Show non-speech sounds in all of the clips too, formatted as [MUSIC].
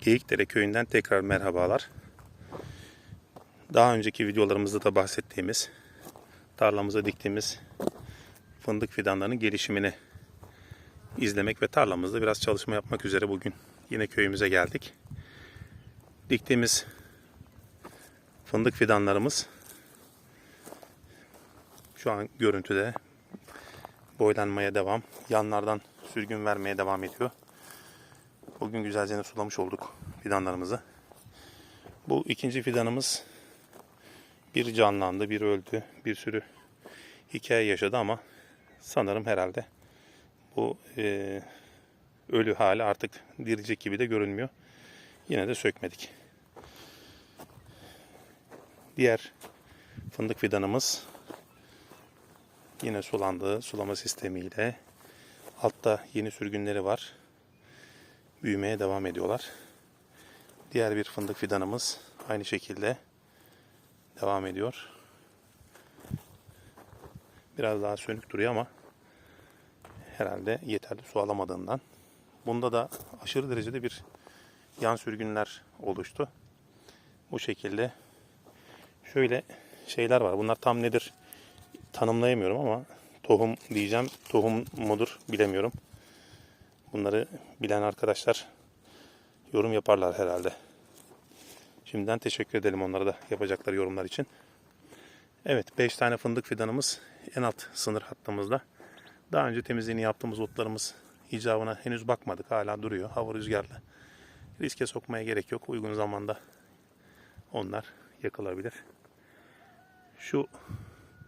Geyikdere köyünden tekrar merhabalar. Daha önceki videolarımızda da bahsettiğimiz tarlamıza diktiğimiz fındık fidanlarının gelişimini izlemek ve tarlamızda biraz çalışma yapmak üzere bugün yine köyümüze geldik. Diktiğimiz fındık fidanlarımız şu an görüntüde boylanmaya devam. Yanlardan sürgün vermeye devam ediyor. Bugün güzelce sulamış olduk fidanlarımızı. Bu ikinci fidanımız bir canlandı, bir öldü, bir sürü hikaye yaşadı ama sanırım herhalde bu e, ölü hali artık direcek gibi de görünmüyor. Yine de sökmedik. Diğer fındık fidanımız yine sulandı. Sulama sistemiyle. Altta yeni sürgünleri var. Büyümeye devam ediyorlar. Diğer bir fındık fidanımız aynı şekilde devam ediyor. Biraz daha sönük duruyor ama herhalde yeterli su alamadığından. Bunda da aşırı derecede bir yan sürgünler oluştu. Bu şekilde şöyle şeyler var. Bunlar tam nedir tanımlayamıyorum ama tohum diyeceğim. Tohum mudur bilemiyorum. Bunları bilen arkadaşlar yorum yaparlar herhalde. Şimdiden teşekkür edelim onlara da yapacakları yorumlar için. Evet 5 tane fındık fidanımız en alt sınır hattımızda. Daha önce temizliğini yaptığımız otlarımız icabına henüz bakmadık. Hala duruyor. Hava rüzgarlı. Riske sokmaya gerek yok. Uygun zamanda onlar yakılabilir. Şu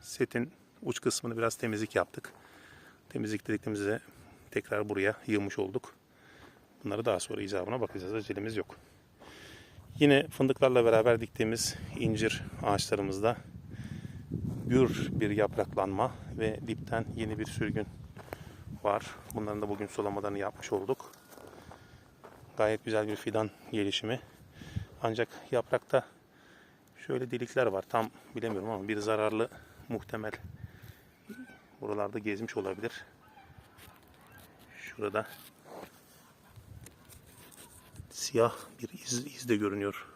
setin uç kısmını biraz temizlik yaptık. Temizlik dediklerimizde tekrar buraya yığmış olduk. Bunları daha sonra icabına bakacağız. Acelemiz yok. Yine fındıklarla beraber diktiğimiz incir ağaçlarımızda gür bir yapraklanma ve dipten yeni bir sürgün var. Bunların da bugün sulamalarını yapmış olduk. Gayet güzel bir fidan gelişimi. Ancak yaprakta şöyle delikler var. Tam bilemiyorum ama bir zararlı muhtemel buralarda gezmiş olabilir. Şurada siyah bir iz, iz de görünüyor.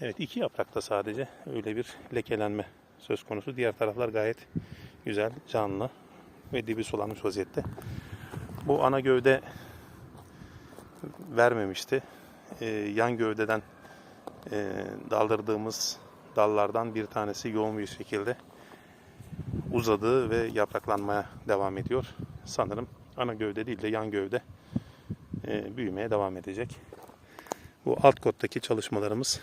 Evet iki yaprakta sadece öyle bir lekelenme söz konusu. Diğer taraflar gayet güzel, canlı ve dibi sulanmış vaziyette. Bu ana gövde vermemişti. Ee, yan gövdeden e, daldırdığımız dallardan bir tanesi yoğun bir şekilde uzadı ve yapraklanmaya devam ediyor. Sanırım ana gövde değil de yan gövde e, büyümeye devam edecek. Bu alt kottaki çalışmalarımız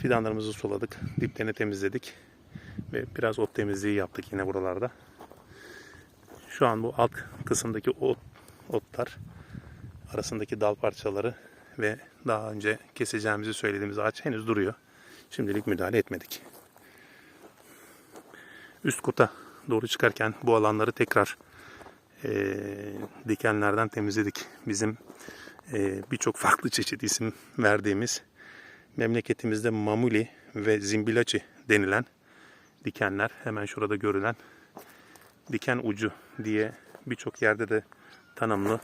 fidanlarımızı suladık, diplerini temizledik ve biraz ot temizliği yaptık yine buralarda. Şu an bu alt kısımdaki ot, otlar arasındaki dal parçaları ve daha önce keseceğimizi söylediğimiz ağaç henüz duruyor. Şimdilik müdahale etmedik. Üst kota doğru çıkarken bu alanları tekrar e, dikenlerden temizledik. Bizim e, birçok farklı çeşit isim verdiğimiz memleketimizde mamuli ve zimbilaçi denilen dikenler hemen şurada görülen diken ucu diye birçok yerde de tanımlı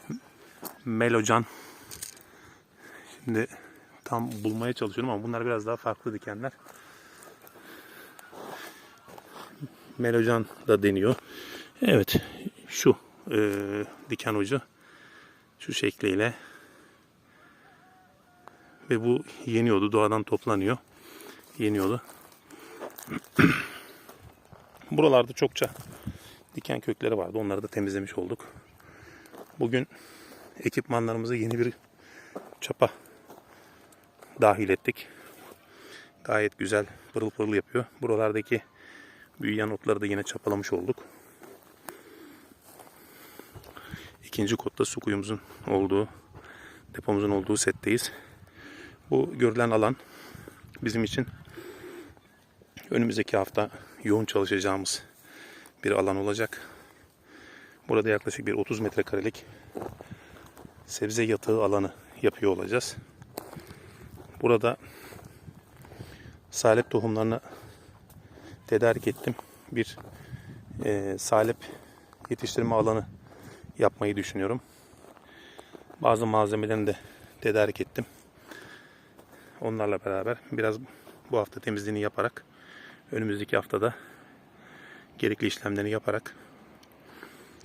melocan. Şimdi tam bulmaya çalışıyorum ama bunlar biraz daha farklı dikenler. Melocan da deniyor. Evet şu e, diken ucu şu şekliyle. Ve bu yeniyordu doğadan toplanıyor. Yeniyordu [CLEARS THROAT] buralarda çokça diken kökleri vardı. Onları da temizlemiş olduk. Bugün ekipmanlarımıza yeni bir çapa dahil ettik. Gayet güzel pırıl pırıl yapıyor. Buralardaki büyüyen otları da yine çapalamış olduk ikinci kotta su kuyumuzun olduğu, depomuzun olduğu setteyiz. Bu görülen alan bizim için önümüzdeki hafta yoğun çalışacağımız bir alan olacak. Burada yaklaşık bir 30 metrekarelik sebze yatığı alanı yapıyor olacağız. Burada salep tohumlarını tedarik ettim. Bir e, salep yetiştirme alanı yapmayı düşünüyorum. Bazı malzemelerini de tedarik ettim. Onlarla beraber biraz bu hafta temizliğini yaparak önümüzdeki haftada gerekli işlemlerini yaparak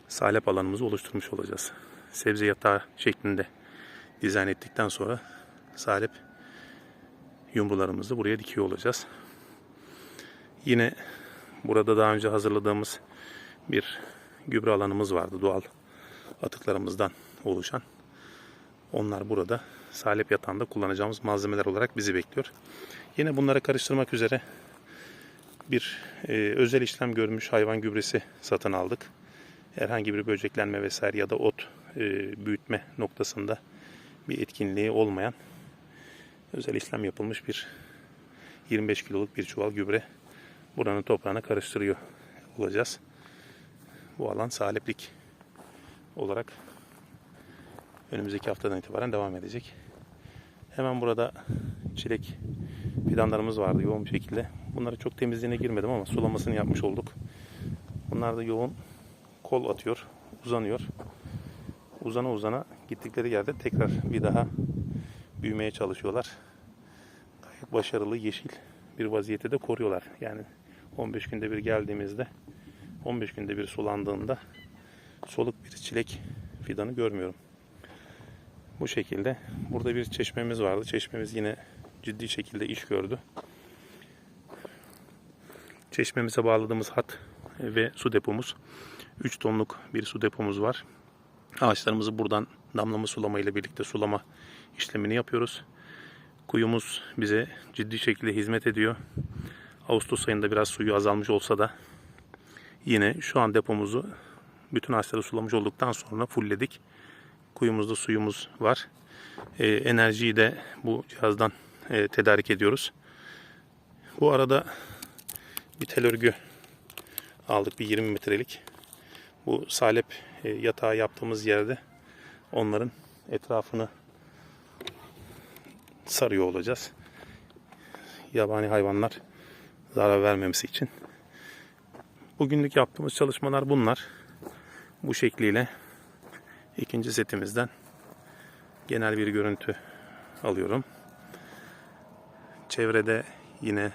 salep alanımızı oluşturmuş olacağız. Sebze yatağı şeklinde dizayn ettikten sonra salep yumrularımızı buraya dikiyor olacağız. Yine burada daha önce hazırladığımız bir gübre alanımız vardı doğal atıklarımızdan oluşan. Onlar burada salep yatağında kullanacağımız malzemeler olarak bizi bekliyor. Yine bunları karıştırmak üzere bir e, özel işlem görmüş hayvan gübresi satın aldık. Herhangi bir böceklenme vesaire ya da ot e, büyütme noktasında bir etkinliği olmayan özel işlem yapılmış bir 25 kiloluk bir çuval gübre buranın toprağına karıştırıyor olacağız. Bu alan saleplik olarak önümüzdeki haftadan itibaren devam edecek. Hemen burada çilek fidanlarımız vardı yoğun bir şekilde. Bunları çok temizliğine girmedim ama sulamasını yapmış olduk. Bunlar da yoğun kol atıyor, uzanıyor. Uzana uzana gittikleri yerde tekrar bir daha büyümeye çalışıyorlar. Gayet başarılı yeşil bir vaziyette de koruyorlar. Yani 15 günde bir geldiğimizde 15 günde bir sulandığında soluk bir çilek fidanı görmüyorum. Bu şekilde. Burada bir çeşmemiz vardı. Çeşmemiz yine ciddi şekilde iş gördü. Çeşmemize bağladığımız hat ve su depomuz. 3 tonluk bir su depomuz var. Ağaçlarımızı buradan damlama sulama ile birlikte sulama işlemini yapıyoruz. Kuyumuz bize ciddi şekilde hizmet ediyor. Ağustos ayında biraz suyu azalmış olsa da yine şu an depomuzu bütün ağaçları sulamış olduktan sonra fullledik. Kuyumuzda suyumuz var. Ee, enerjiyi de bu cihazdan e, tedarik ediyoruz. Bu arada bir tel örgü aldık bir 20 metrelik. Bu salep e, yatağı yaptığımız yerde onların etrafını sarıyor olacağız. Yabani hayvanlar zarar vermemesi için. Bugünlük yaptığımız çalışmalar bunlar. Bu şekliyle ikinci setimizden genel bir görüntü alıyorum. Çevrede yine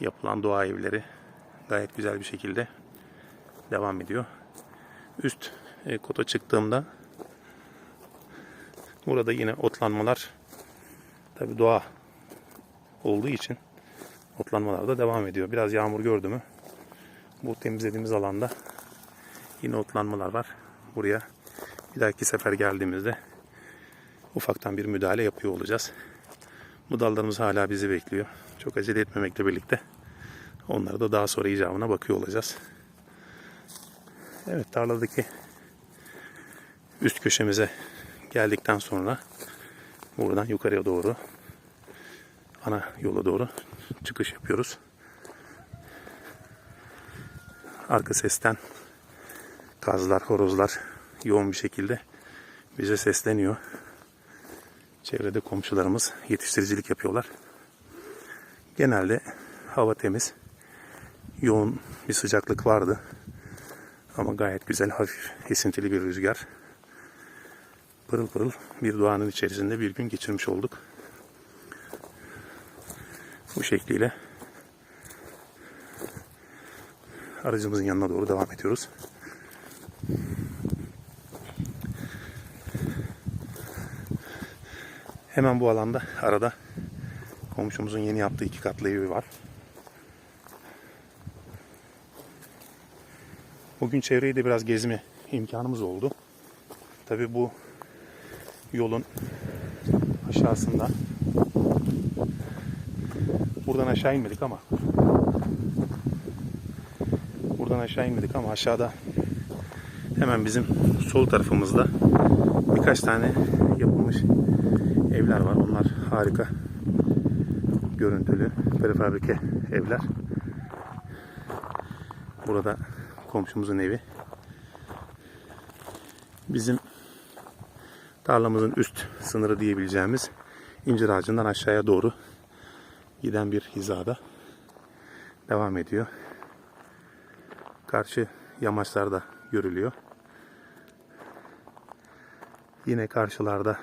yapılan doğa evleri gayet güzel bir şekilde devam ediyor. Üst e, kota çıktığımda burada yine otlanmalar tabi doğa olduğu için otlanmalar da devam ediyor. Biraz yağmur gördü mü bu temizlediğimiz alanda yine otlanmalar var. Buraya bir dahaki sefer geldiğimizde ufaktan bir müdahale yapıyor olacağız. Bu dallarımız hala bizi bekliyor. Çok acele etmemekle birlikte onları da daha sonra icabına bakıyor olacağız. Evet tarladaki üst köşemize geldikten sonra buradan yukarıya doğru ana yola doğru çıkış yapıyoruz. Arka sesten kazlar, horozlar yoğun bir şekilde bize sesleniyor. Çevrede komşularımız yetiştiricilik yapıyorlar. Genelde hava temiz. Yoğun bir sıcaklık vardı. Ama gayet güzel, hafif, esintili bir rüzgar. Pırıl pırıl bir doğanın içerisinde bir gün geçirmiş olduk. Bu şekliyle aracımızın yanına doğru devam ediyoruz. Hemen bu alanda arada komşumuzun yeni yaptığı iki katlı evi var. Bugün çevreyi de biraz gezme imkanımız oldu. Tabi bu yolun aşağısında buradan aşağı inmedik ama buradan aşağı inmedik ama aşağıda hemen bizim sol tarafımızda birkaç tane yapılmış evler var. Onlar harika görüntülü prefabrike evler. Burada komşumuzun evi. Bizim tarlamızın üst sınırı diyebileceğimiz incir ağacından aşağıya doğru giden bir hizada devam ediyor. Karşı yamaçlarda görülüyor. Yine karşılarda,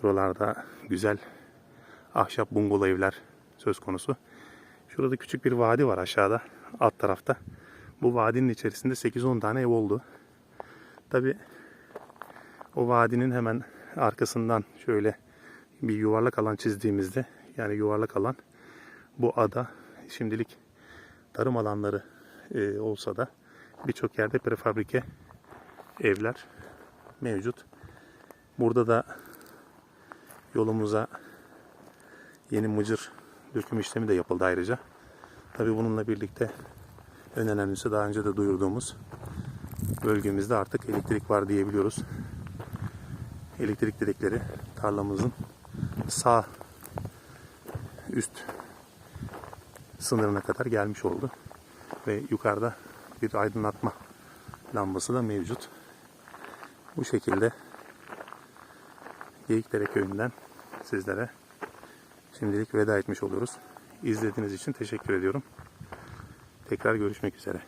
şuralarda güzel ahşap bungalov evler söz konusu. Şurada küçük bir vadi var aşağıda, alt tarafta. Bu vadinin içerisinde 8-10 tane ev oldu. Tabi o vadinin hemen arkasından şöyle bir yuvarlak alan çizdiğimizde yani yuvarlak alan bu ada şimdilik tarım alanları e, olsa da birçok yerde prefabrike evler mevcut. Burada da yolumuza yeni mıcır döküm işlemi de yapıldı ayrıca. Tabi bununla birlikte en önemlisi daha önce de duyurduğumuz bölgemizde artık elektrik var diyebiliyoruz. Elektrik direkleri tarlamızın sağ üst sınırına kadar gelmiş oldu. Ve yukarıda bir aydınlatma lambası da mevcut. Bu şekilde Geyikdere köyünden sizlere şimdilik veda etmiş oluyoruz. İzlediğiniz için teşekkür ediyorum. Tekrar görüşmek üzere.